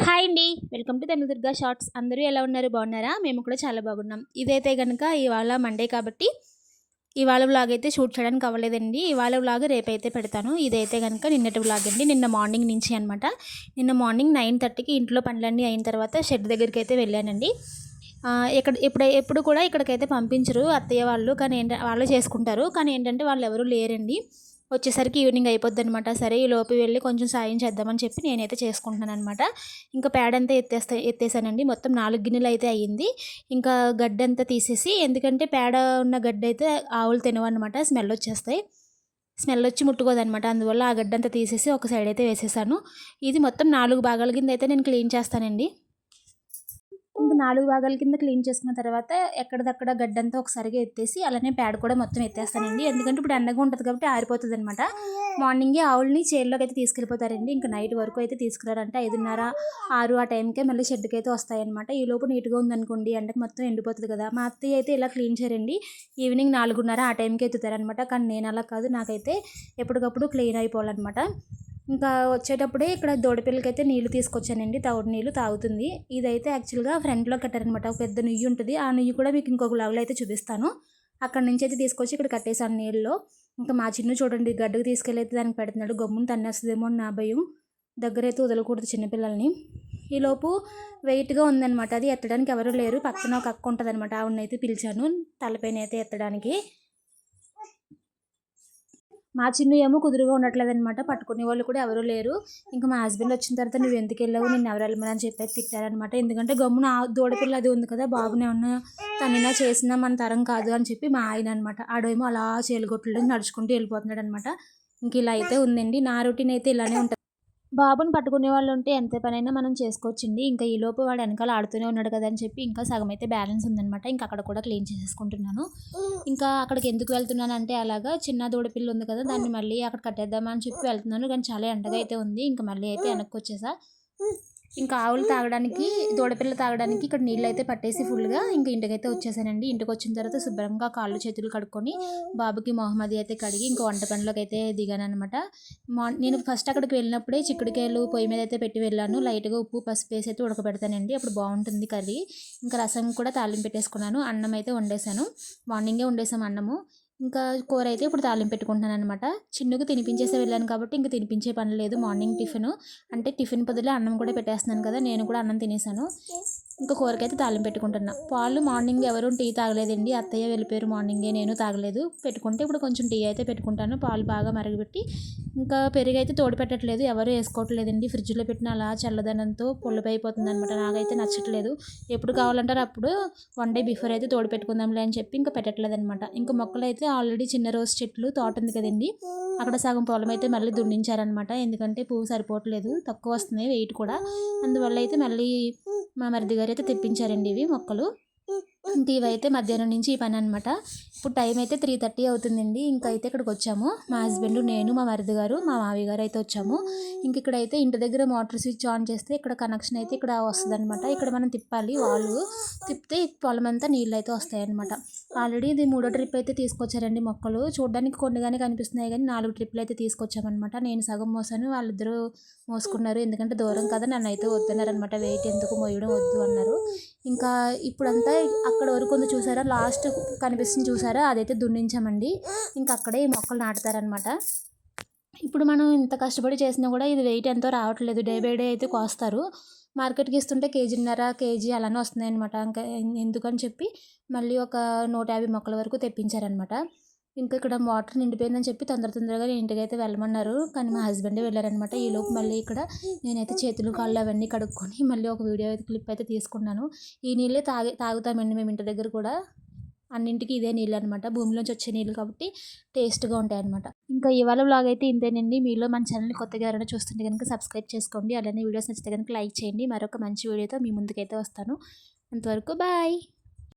Hi అండి. Welcome to Tamil Durga shorts. అందరూ ఎలా ఉన్నారు? బాగున్నారా? మేము కూడా చాలా బాగున్నాం. ఇదైతే కనుక ఇవాళ మండే కాబట్టి ఇవాళ వ్లాగ్ అయితే షూట్ చేయడానికి అవ్వలేదండి. ఇవాళ వ్లాగ్ రేపైతే పెడతాను. ఇదైతే కనుక నిన్నటి వ్లాగ్ అండి. నిన్న మార్నింగ్ నుంచి అనమాట నిన్న మార్నింగ్ నైన్ థర్టీకి ఇంట్లో పనులన్నీ అయిన తర్వాత షెడ్ దగ్గరికి అయితే వెళ్ళానండి. ఇక్కడ ఇప్పుడు ఎప్పుడు కూడా ఇక్కడికైతే పంపించరు అత్తయ్య వాళ్ళు. కానీ ఏంటంటే వాళ్ళు చేసుకుంటారు. కానీ ఏంటంటే వాళ్ళు ఎవరు లేరండి. వచ్చేసరికి ఈవినింగ్ అయిపోద్ది అనమాట సరే ఈ లోపు వెళ్ళి కొంచెం సాయం చేద్దామని చెప్పి నేనైతే చేసుకుంటున్నాను అనమాట ఇంకా ప్యాడ్ అంతా ఎత్తేస్తా ఎత్తేసానండి. మొత్తం నాలుగు గిన్నెలు అయితే అయ్యింది. ఇంకా గడ్డ అంతా తీసేసి ఎందుకంటే పేడ ఉన్న గడ్డ అయితే ఆవులు తినవన్నమాట. స్మెల్ వచ్చేస్తాయి. స్మెల్ వచ్చి ముట్టుకోదనమాట అందువల్ల ఆ గడ్డంతా తీసేసి ఒక సైడ్ అయితే వేసేసాను. ఇది మొత్తం నాలుగు భాగాల కింద అయితే నేను క్లీన్ చేస్తానండి. నాలుగు భాగాల కింద క్లీన్ చేసుకున్న తర్వాత ఎక్కడిదక్కడ గడ్డంతా ఒకసారిగా ఎత్తేసి అలానే ప్యాడ్ కూడా మొత్తం ఎత్తేస్తానండి. ఎందుకంటే ఇప్పుడు ఎండగా ఉంటుంది కాబట్టి ఆరిపోతుంది అనమాట మార్నింగే ఆవుల్ని చైర్లోకి అయితే తీసుకెళ్ళిపోతారండి. ఇంకా నైట్ వరకు అయితే తీసుకురారంటే. ఐదున్నర ఆరు ఆ టైంకే మళ్ళీ షెడ్కి అయితే వస్తాయన్నమాట. ఈ లోపు నీట్గా ఉందనుకోండి ఎండకి మొత్తం ఎండిపోతుంది కదా. మా అత్తయ్య అయితే ఇలా క్లీన్ చేయరండి. ఈవినింగ్ నాలుగున్నర ఆ టైంకి ఎత్తుతారనమాట కానీ నేను అలా కాదు. నాకైతే ఎప్పటికప్పుడు క్లీన్ అయిపోవాలన్నమాట. ఇంకా వచ్చేటప్పుడే ఇక్కడ దూడపిల్లకి అయితే నీళ్ళు తీసుకొచ్చానండి. తౌడు నీళ్ళు తాగుతుంది. ఇదైతే యాక్చువల్గా ఫ్రంట్లో కట్టారనమాట. ఒక పెద్ద నుయ్యి ఉంటుంది. ఆ నుయ్యి కూడా మీకు ఇంకొక లెవెల్ అయితే చూపిస్తాను. అక్కడ నుంచి అయితే తీసుకొచ్చి ఇక్కడ కట్టేసాను నీళ్ళలో. ఇంకా మా చిన్న చూడండి గడ్డకు తీసుకెళ్ళైతే దానికి పెడుతున్నాడు. గమ్మును తన్నేస్తుందేమో నా భయం. దగ్గర అయితే వదలకూడదు చిన్నపిల్లల్ని. ఈలోపు వెయిట్గా ఉందనమాట. అది ఎత్తడానికి ఎవరు లేరు. పక్కన ఒక అక్క ఉంటుంది అనమాట ఆవిడనైతే పిలిచాను. తలపైన అయితే ఎత్తడానికి. మా చిన్న ఏమో కుదురుగా ఉండట్లేదు అనమాట పట్టుకునే వాళ్ళు కూడా ఎవరూ లేరు. ఇంకా మా హస్బెండ్ వచ్చిన తర్వాత నువ్వు ఎందుకు వెళ్ళావు? నేను ఎవరు వెళ్ళమని చెప్పి తిట్టారనమాట ఎందుకంటే గమ్మున దూడపిల్ల అది ఉంది కదా బాబుని ఏమన్నా తనైనా చేసినా మన తరం కాదు అని చెప్పి మా ఆయన అనమాట ఆడేమో అలా చేలుగొట్లు నడుచుకుంటూ వెళ్ళిపోతున్నాడు అనమాట ఇంక ఇలా అయితే ఉందండి. నా రొటీన్ అయితే ఇలానే ఉంటుంది. బాబుని పట్టుకునే వాళ్ళు ఉంటే ఎంత పనైనా మనం చేసుకోవచ్చండి ఇంకా ఈ లోపు వాడు వెనకాల ఆడుతూనే ఉన్నాడు కదా అని చెప్పి ఇంకా సగం అయితే బ్యాలెన్స్ ఉందనమాట ఇంకా అక్కడ కూడా క్లీన్ చేసేసుకుంటున్నాను. ఇంకా అక్కడికి ఎందుకు వెళ్తున్నాను అంటే అలాగా చిన్న దూడపిల్ల ఉంది కదా దాన్ని మళ్ళీ అక్కడ కట్టేద్దామని చెప్పి వెళ్తున్నాను. కానీ చాలా ఎండగా అయితే ఉంది. ఇంకా మళ్ళీ అయితే వెనక్కి వచ్చేసా. ఇంకా ఆవులు తాగడానికి దూడపిల్ల తాగడానికి ఇక్కడ నీళ్ళు అయితే పట్టేసి ఫుల్గా ఇంకా ఇంటికైతే వచ్చేసానండి. ఇంటికి వచ్చిన తర్వాత శుభ్రంగా కాళ్ళు చేతులు కడుక్కొని బాబుకి మొహమ్మది అయితే కడిగి ఇంకా వంట పనిలోకి అయితే దిగాను అనమాట నేను ఫస్ట్ అక్కడికి వెళ్ళినప్పుడే చిక్కుడుకాయలు పొయ్యి మీద అయితే పెట్టి వెళ్ళాను. లైట్గా ఉప్పు పసుపు వేసి అయితే ఉడకబెడతానండి. అప్పుడు బాగుంటుంది కర్రీ. ఇంకా రసం కూడా తాలింపు పెట్టేసుకున్నాను. అన్నం అయితే వండేసాను మార్నింగే వండేసాము అన్నము. ఇంకా కూర అయితే ఇప్పుడు తాలింపు పెట్టుకుంటున్నాను అనమాట చిన్నకు తినిపించేసే వెళ్ళాను కాబట్టి ఇంకా తినిపించే పని లేదు మార్నింగ్ టిఫిన్. అంటే టిఫిన్ బదులు అన్నం కూడా పెట్టేస్తున్నాను కదా నేను కూడా అన్నం తినేసాను. ఇంకా కూరకైతే తాళం పెట్టుకుంటున్నా. పాలు మార్నింగ్ ఎవరు టీ తాగలేదండి. అత్తయ్య వెళ్ళిపోయారు మార్నింగే నేను తాగలేదు. పెట్టుకుంటే ఇప్పుడు కొంచెం టీ అయితే పెట్టుకుంటాను. పాలు బాగా మరగబెట్టి ఇంకా పెరుగు అయితే తోడు పెట్టట్లేదు. ఎవరు వేసుకోవట్లేదండి. ఫ్రిడ్జ్లో పెట్టిన అలా చల్లదనంతో అయిపోతుంది అనమాట నాకైతే నచ్చట్లేదు. ఎప్పుడు కావాలంటారు అప్పుడు వన్ డే బిఫోర్ అయితే తోడు పెట్టుకుందాంలే అని చెప్పి ఇంకా పెట్టట్లేదు అనమాట ఇంకా మొక్కలు అయితే ఆల్రెడీ చిన్న రోజు చెట్లు తోట ఉంది కదండి. అక్కడ సగం పొలం అయితే మళ్ళీ దున్నించారనమాట ఎందుకంటే పువ్వు సరిపోవట్లేదు. తక్కువ వస్తున్నాయి వెయిట్ కూడా. అందువల్ల అయితే మళ్ళీ మా మరిది గారు అయితే తెప్పించారండి ఇవి మొక్కలు. ఇవైతే మధ్యాహ్నం నుంచి ఈ పని అనమాట ఇప్పుడు టైం అయితే త్రీ థర్టీ అవుతుందండి. ఇంకా అయితే ఇక్కడికి వచ్చాము. మా హస్బెండ్ నేను మా మరిది గారు మా మావి గారు అయితే వచ్చాము. ఇంక ఇక్కడైతే ఇంటి దగ్గర మోటార్ స్విచ్ ఆన్ చేస్తే ఇక్కడ కనెక్షన్ అయితే ఇక్కడ వస్తుంది అనమాట ఇక్కడ మనం తిప్పాలి వాళ్ళు తిప్పితే పొలం అంతా నీళ్ళు అయితే వస్తాయి అనమాట ఆల్రెడీ ఇది మూడో ట్రిప్ అయితే తీసుకొచ్చారండి మొక్కలు. చూడడానికి కొన్నిగానే కనిపిస్తున్నాయి కానీ నాలుగు ట్రిప్లు అయితే తీసుకొచ్చామన్నమాట. నేను సగం మోసాను. వాళ్ళిద్దరూ మోసుకున్నారు. ఎందుకంటే దూరం కదా నన్ను అయితే వద్దన్నారనమాట వెయిట్ ఎందుకు? మోయడం వద్దు అన్నారు. ఇంకా ఇప్పుడంతా అక్కడ వరకు ఉంది చూసారా? లాస్ట్ కనిపిస్తుంది చూసారా? అదైతే దున్నించామండి. ఇంకా అక్కడే ఈ మొక్కలు నాటుతారనమాట ఇప్పుడు మనం ఇంత కష్టపడి చేసినా కూడా ఇది వెయిట్ ఎంతో రావట్లేదు. డే బై డే అయితే కోస్తారు. మార్కెట్కి ఇస్తుంటే కేజీన్నర కేజీ అలానే వస్తున్నాయి అనమాట ఇంకా ఎందుకని చెప్పి మళ్ళీ ఒక నూట యాభై మొక్కల వరకు తెప్పించారనమాట ఇంకా ఇక్కడ వాటర్ నిండిపోయిందని చెప్పి తొందర తొందరగా ఇంటికి అయితే వెళ్ళమన్నారు. కానీ మా హస్బెండే వెళ్ళారనమాట ఈలోపు మళ్ళీ ఇక్కడ నేనైతే చేతులు కాళ్ళు అవన్నీ కడుక్కొని మళ్ళీ ఒక వీడియో అయితే క్లిప్ అయితే తీసుకున్నాను. ఈ నీళ్ళే తాగే తాగుతామండి మేము ఇంటి దగ్గర కూడా. అన్నింటికి ఇదే నీళ్ళు అనమాట భూమిలోంచి వచ్చే నీళ్ళు కాబట్టి టేస్ట్గా ఉంటాయి అనమాట ఇంకా ఇవాళ బ్లాగ్ అయితే ఇంతేనండి. మీలో మన ఛానల్ని కొత్తగా ఎవరైనా చూస్తుంటే కనుక సబ్స్క్రైబ్ చేసుకోండి. అలానే వీడియోస్ నచ్చితే కనుక లైక్ చేయండి. మరొక మంచి వీడియోతో మీ ముందుకైతే వస్తాను. అంతవరకు బాయ్!